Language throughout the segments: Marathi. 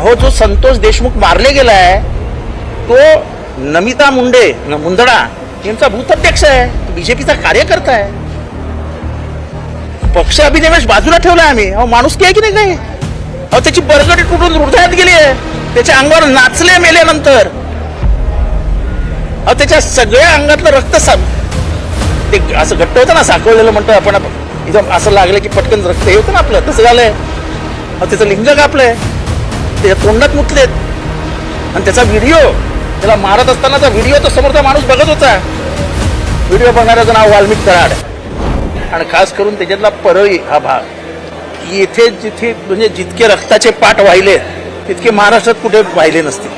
अहो जो संतोष देशमुख मारले गेलाय तो नमिता मुंडे न- मुंदडा यांचा भूताध्यक्ष आहे. बीजेपीचा कार्यकर्ता आहे. पक्ष अभिनिवेश बाजूला ठेवलाय आम्ही. अहो माणूस आहे की नाही काही? अहो त्याची बरगडी तुटून हृदयात गेली आहे. त्याच्या अंगावर नाचले मेल्यानंतर. अहो त्याच्या सगळ्या अंगातलं रक्त सा ते असं घट्ट होतं ना साखवलेलं म्हणतो आपण इथं असं लागलं की पटकन रक्त हे होतं ना आपलं तसं झालंय. अहो त्याचं लिंग कापलंय. त्याच्या तोंडात मुतलेत. आणि त्याचा व्हिडिओ त्याला मारत असतानाचा व्हिडिओ तो समोरचा माणूस बघत होता. व्हिडिओ बघणाऱ्याचं नाव वाल्मिक कराड आणि खास करून त्याच्यातला परळी हा भाग. येथे जिथे म्हणजे जितके रक्ताचे पाठ वाहिले तितके महाराष्ट्रात कुठे वाहिले नसते.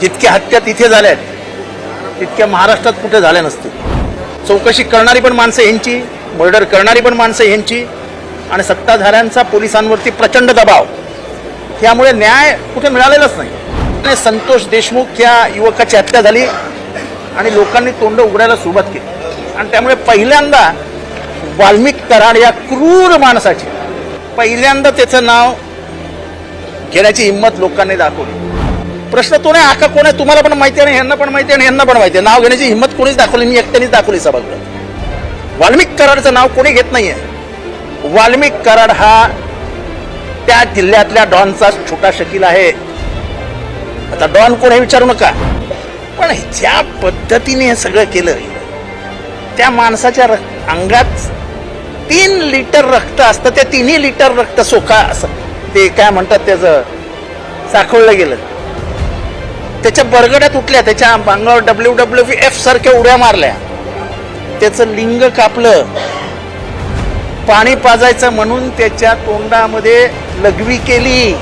जितक्या हत्या तिथे झाल्या आहेत तितक्या महाराष्ट्रात कुठे झाल्या नसतील चौकशी करणारी पण माणसं ह्यांची मर्डर करणारी पण माणसं ह्यांची आणि सत्ताधाऱ्यांचा पोलिसांवरती प्रचंड दबाव. त्यामुळे न्याय कुठे मिळालेलाच नाही. आणि संतोष देशमुख या युवकाची हत्या झाली आणि लोकांनी तोंड उघडायला सुरुवात केली. आणि त्यामुळे पहिल्यांदा वाल्मिक कराड या क्रूर माणसाची पहिल्यांदा त्याचं नाव घेण्याची हिंमत लोकांनी दाखवली. प्रश्न तो नाही आका कोण आहे तुम्हाला पण माहिती आहे आणि ह्यांना पण माहिती आहे आणि ह्यांना पण माहिती आहे. नाव घेण्याची हिंमत कोणीच दाखवली मी एकट्यानेच दाखवली सभागृहात. वाल्मिक कराडचं नाव कोणी घेत नाही आहे वाल्मिक कराड हा त्या जिल्ह्यातल्या डॉनचा छोटा शकील आहे. आता डॉन कोण हे विचारू नका. पण ज्या पद्धतीने हे सगळं केलं. त्या माणसाच्या अंगात तीन लिटर रक्त असतं. त्या तिन्ही लिटर रक्त सोका असं. ते काय म्हणतात त्याचं? साखवलं गेलं. त्याच्या बरगड्या तुटल्या. त्याच्या अंगावर डब्ल्यू डब्ल्यू एफ सारख्या उड्या मारल्या. त्याचं लिंग कापलं. पाणी पाजायचं म्हणून त्याच्या तोंडामध्ये लघवी केली.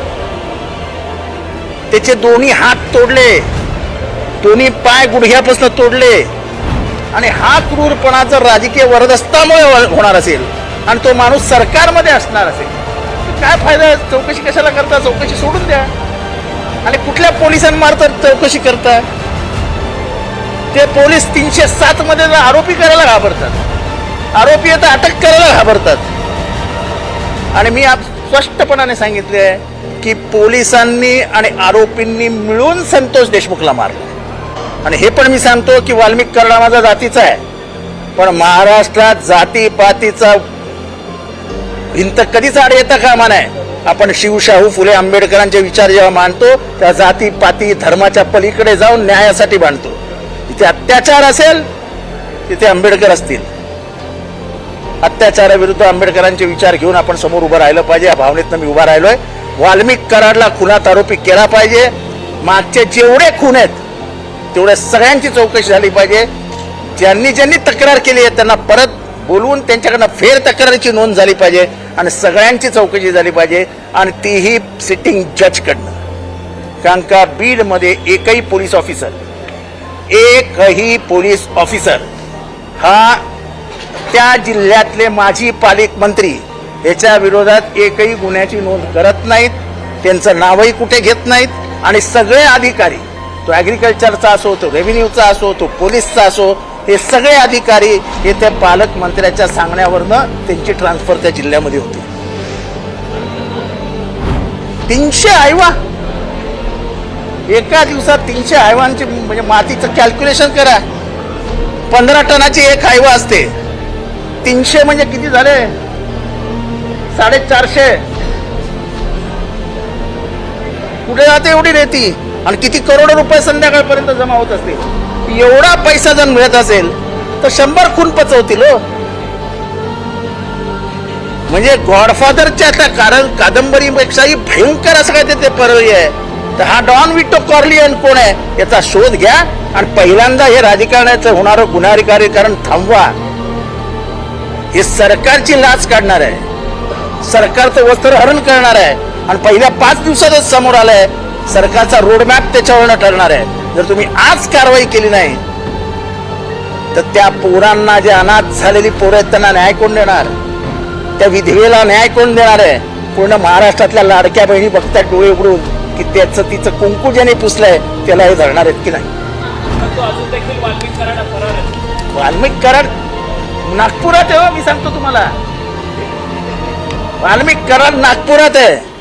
त्याचे दोन्ही हात तोडले. दोन्ही पाय गुडघ्यापासून तोडले. आणि हा क्रूरपणा जर राजकीय वरदस्तामुळे होणार असेल आणि तो माणूस सरकारमध्ये असणार असेल तर काय फायदा? चौकशी कशाला करता? चौकशी सोडून द्या. आणि कुठल्या पोलिसांमार्फत चौकशी करता? ते पोलीस तीनशे सातमध्ये आरोपी करायला घाबरतात. आरोपी आता अटक करायला घाबरतात. आणि मी आज स्पष्टपणाने सांगितले की पोलिसांनी आणि आरोपींनी मिळून संतोष देशमुखला मारलं. आणि हे पण मी सांगतो की वाल्मिक करडा माझा जातीचा आहे. पण महाराष्ट्रात जातीपातीचा भिंत कधीच आड येता कामा नाही आपण शिवशाहू फुले आंबेडकरांचे विचार जेव्हा मांडतो त्या जाती पाती धर्माच्या पलीकडे जाऊन न्यायासाठी मांडतो इथे अत्याचार असेल तिथे आंबेडकर असतील. अत्याचाराविरुद्ध आंबेडकरांचे विचार घेऊन आपण समोर उभं राहिलं पाहिजे. या भावनेतनं मी उभा राहिलोय. वाल्मिक कराडला खुनात आरोपी केला पाहिजे. मागचे जेवढे खून आहेत तेवढ्या सगळ्यांची चौकशी झाली पाहिजे. ज्यांनी ज्यांनी तक्रार केली आहे त्यांना परत बोलवून त्यांच्याकडनं फेर तक्रारीची नोंद झाली पाहिजे आणि सगळ्यांची चौकशी झाली पाहिजे आणि तीही सिटिंग जजकडनं कारण का बीडमध्ये एकही पोलीस ऑफिसर एकही पोलीस ऑफिसर हा त्या जिल्ह्यातले माजी पालिक मंत्री याच्या विरोधात एकही गुन्ह्याची नोंद करत नाहीत. त्यांचं नावही कुठे घेत नाहीत. आणि सगळे अधिकारी तो ॲग्रिकल्चरचा असो तो रेव्हेन्यूचा असो तो पोलीसचा असो हे सगळे अधिकारी हे त्या पालकमंत्र्याच्या सांगण्यावरनं त्यांची ट्रान्सफर त्या जिल्ह्यामध्ये होती. तीनशे आयवा. एका दिवसात तीनशे आयवांची म्हणजे मातीचं कॅल्क्युलेशन करा. पंधरा टनाची एक आयवा असते. तीनशे म्हणजे किती झाले? साडेचारशे. कुठे जाते एवढी रेती? आणि किती करोड रुपये संध्याकाळपर्यंत जमा होत असते एवढा पैसा जर मिळत असेल तर शंभर खून पचवतील हो. म्हणजे गॉडफादरच्या त्या कारण कादंबरीपेक्षाही भयंकर असं काय ते परळी आहे. तर हा डॉन विटो कॉर्लियन कोण आहे? याचा शोध घ्या. आणि पहिल्यांदा हे राजकारणाचं होणारं गुन्हारी कारण थांबवा. हे सरकारची लाच काढणार आहे. सरकारचं वस्त्रहरण करणार आहे. आणि पहिल्या पाच दिवसातच समोर आलंय सरकारचा रोडमॅप त्याच्यावरनं ठरणार आहे. जर तुम्ही आज कारवाई केली नाही तर त्या पोरांना जे अनाथ झालेली पोरं आहेत त्यांना न्याय कोण देणार? त्या विधवेला न्याय कोण देणार आहे? पूर्ण महाराष्ट्रातल्या लाडक्या बहिणी बघतात डोळे उघडून की त्याचं तिचं कुंकू ज्याने पुसलंय त्याला हे धरणार आहेत की नाही? वाल्मिक कराड नागपुरात आहे हो, मी सांगतो तुम्हाला. वाल्मिक कराड नागपुरात आहे.